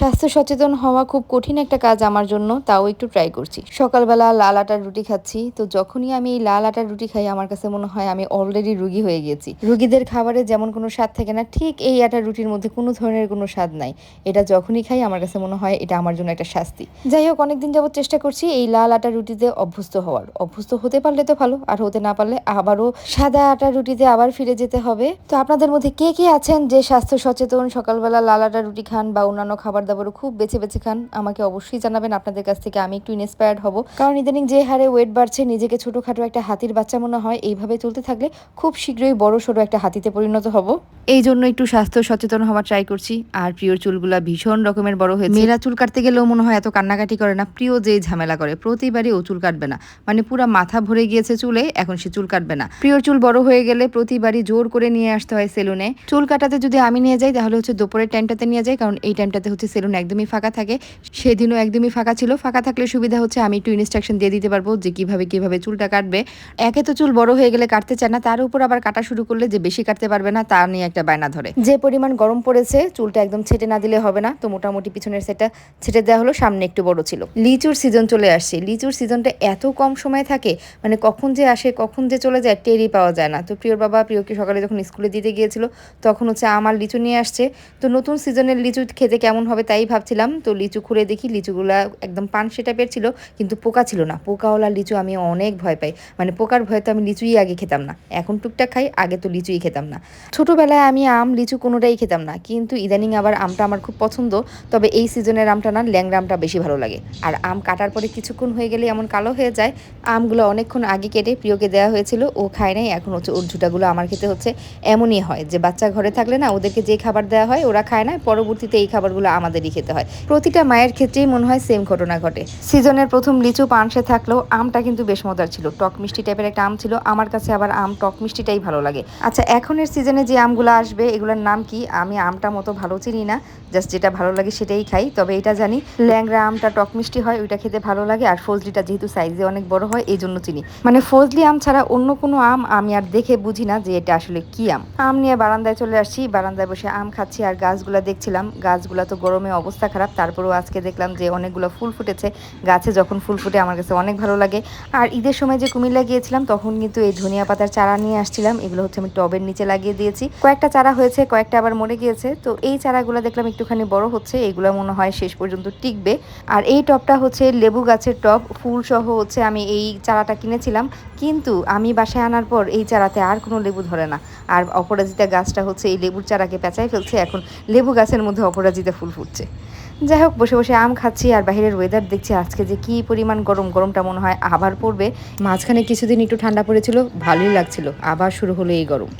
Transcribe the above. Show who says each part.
Speaker 1: স্বাস্থ্য সচেতন হওয়া খুব কঠিন একটা কাজ আমার জন্য, তাও একটু ট্রাই করছি। সকালবেলা লাল আটার রুটি খাচ্ছি, তো যখনই আমি এই লাল আটার রুটি খাই, আমার কাছে মনে হয় আমি অলরেডি রুগী হয়ে গেছি। রুগীদের খাবারে যেমন কোনো স্বাদ থাকে না, ঠিক এই আটার রুটির মধ্যে কোনো ধরনের কোনো স্বাদ নাই। এটা যখনই খাই, আমার কাছে মনে হয় এটা আমার জন্য একটা শাস্তি। যাই হোক, অনেকদিন যাবত চেষ্টা করছি এই লাল আটার রুটিতে অভ্যস্ত হওয়ার। অভ্যস্ত হতে পারলে তো ভালো, আর হতে না পারলে আবারও সাদা আটার রুটিতে আবার ফিরে যেতে হবে। তো আপনাদের মধ্যে কে কে আছেন যে স্বাস্থ্য সচেতন, সকালবেলা লাল আটার রুটি খান বা অন্যান্য খাবার দাবারও খুব বেছে বেছে খান আমাকে অবশ্যই জানাবেন আপনাদের কাছ থেকে আমি একটু ইন্সপায়ার্ড হব। কারণ ইদানিং যে হারে ওয়েট বাড়ছে নিজেকে ছোটোখাটো একটা হাতির বাচ্চা মনে হয় এইভাবে চলতে থাকলে খুব শীঘ্রই বড় সড়ো একটা হাতিতে পরিণত হব। এই জন্য একটু স্বাস্থ্য সচেতন হওয়ার ট্রাই করছি। আর প্রিয়র চুলগুলা ভীষণ রকমের বড় হয়েছে। মেয়েরা চুল কাটতে গেলেও মনে হয় এত কান্নাকাটি করে না। প্রিয় যে ঝামেলা করে প্রতিবারই ও চুল কাটবে না। মানে পুরা মাথা ভরে গিয়েছে চুলে এখন সে চুল কাটবে না। প্রিয়র চুল বড় হয়ে গেলে প্রতিবারই জোর করে নিয়ে আসতে হয় সেলুনে। চুল কাটাতে যদি আমি নিয়ে যাই তাহলে হচ্ছে দুপুরের টাইমটাতে নিয়ে যাই কারণ এই টাইমটাতে হচ্ছে সেলুন একদমই ফাঁকা থাকে, সেদিনও একদমই ফাঁকা ছিল। ফাঁকা থাকলে সুবিধা হচ্ছে আমি একটু ইনস্ট্রাকশন দিয়ে দিতে পারব যে কীভাবে কীভাবে চুলটা কাটবে। একে তো চুল বড় হয়ে গেলে কাটতে চায় না, তার উপর আবার কাটা শুরু করলে যে বেশি কাটতে পারবে না, তা নিয়ে একটা বায়না ধরে। যে পরিমাণ গরম পড়েছে, চুলটা একদম ছেটে না দিলে হবে না। তো মোটামুটি পিছনের সেটটা ছেটে দেওয়া হলো, সামনে একটু বড় ছিল। লিচুর সিজন চলে আসছে। লিচুর সিজনটা এত কম সময় থাকে মানে কখন যে আসে, কখন যে চলে যায়, টেরই পাওয়া যায় না। তো প্রিয়র বাবা প্রিয়কে সকালে যখন স্কুলে দিতে গিয়েছিল, তখন হচ্ছে আমার লিচু নিয়ে আসছে। তো নতুন সিজনের লিচু খেতে কেমন হবে তাই ভাবছিলাম, তো লিচু খুঁড়ে দেখি লিচুগুলা একদম পানসে টাইপের ছিল, কিন্তু পোকা ছিল না। পোকাওয়ালা লিচু আমি অনেক ভয় পাই। মানে পোকার ভয়ে তো আমি লিচুই আগে খেতাম না। এখন টুকটাক খাই, আগে তো লিচুই খেতাম না। ছোটোবেলায় আমি আম, লিচু কোনোটাই খেতাম না। কিন্তু ইদানিং আবার আমটা আমার খুব পছন্দ, তবে এই সিজনের আমটা না, ল্যাংড়া আমটা বেশি ভালো লাগে। আর আম কাটার পরে কিছুক্ষণ হয়ে গেলে এমন কালো হয়ে যায়, আমগুলো অনেকক্ষণ আগে কেটে প্রিয়কে দেওয়া হয়েছিল, ও খায় নাই। এখন হচ্ছে ওর ঝুটাগুলো আমার খেতে হচ্ছে এমনই হয় যে বাচ্চা ঘরে থাকলে না, ওদেরকে যে খাবার দেওয়া হয়, ওরা খায় না। পরবর্তীতে এই খাবারগুলো আমাদেরই খেতে হয়। প্রতিটা মায়ের ক্ষেত্রেই মনে হয় সেম ঘটনা ঘটে। সিজনের প্রথম লিচু পানসে থাকলেও আমটা কিন্তু বেশ মজার ছিল। টক মিষ্টি টাইপের একটা আম ছিল। আমার কাছে আবার আম টক মিষ্টিটাই ভালো লাগে। আচ্ছা এখনের সিজনে যে আমগুলো আসবে, এগুলোর নাম কি? আমি আমটা মতো ভালো চিনি না। জাস্ট যেটা ভালো লাগে সেটাই খাই। তবে এটা জানি ল্যাংরা আমটা টক মিষ্টি হয়, ওইটা খেতে ভালো লাগে। আর ফজলিটা যেহেতু সাইজে অনেক বড় হয় এই জন্য চিনি। মানে ফজলি আম ছাড়া অন্য কোনো আম আমি আর দেখে বুঝি না যে এটা আসলে কি আম। আম নিয়ে বারান্দায় চলে আসছি। বারান্দায় বসে আম খাচ্ছি আর গাছগুলা দেখছিলাম। গাছগুলা তো গরমে অবস্থা খারাপ, তারপরেও আজকে দেখলাম যে অনেকগুলো ফুল ফুটেছে। গাছে যখন ফুল ফুটে আমার কাছে অনেক ভালো লাগে। আর ঈদের সময় যে কুমিল্লা গিয়েছিলাম, তখন কিন্তু এই ধনিয়া পাতার চারা নিয়ে আসছিলাম। এগুলো হচ্ছে আমি টবের নিচে লাগিয়ে দিয়েছি। কয়েকটা চারা হয়েছে, কয়েকটা আবার মরে গিয়েছে। তো এই চারাগুলো দেখলাম একটুখানি বড় হচ্ছে, এগুলো মনে হয় শেষ পর্যন্ত টিকবে। আর এই টবটা হচ্ছে লেবু গাছের টব, ফুল সহ হচ্ছে আমি এই চারাটা কিনেছিলাম। কিন্তু আমি বাসায় আনার পর এই চারাতে আর কোনো লেবু ধরে না। আর অপরাজিতা গাছটা হচ্ছে এই লেবুর চারাকে পেঁচাই ফেলছে, এখন লেবু গাছের মধ্যে অপরাজিতা ফুল ফুটছে। যাই হোক, বসে বসে আম খাচ্ছি আর বাইরের ওয়েদার দেখছি আজকে যে কি পরিমাণ গরম, গরমটা মনে হয় আবার পড়বে। মাঝখানে কিছুদিন একটু ঠান্ডা পড়েছিল, ভালোই লাগছিল। আবার শুরু হলো এই গরম।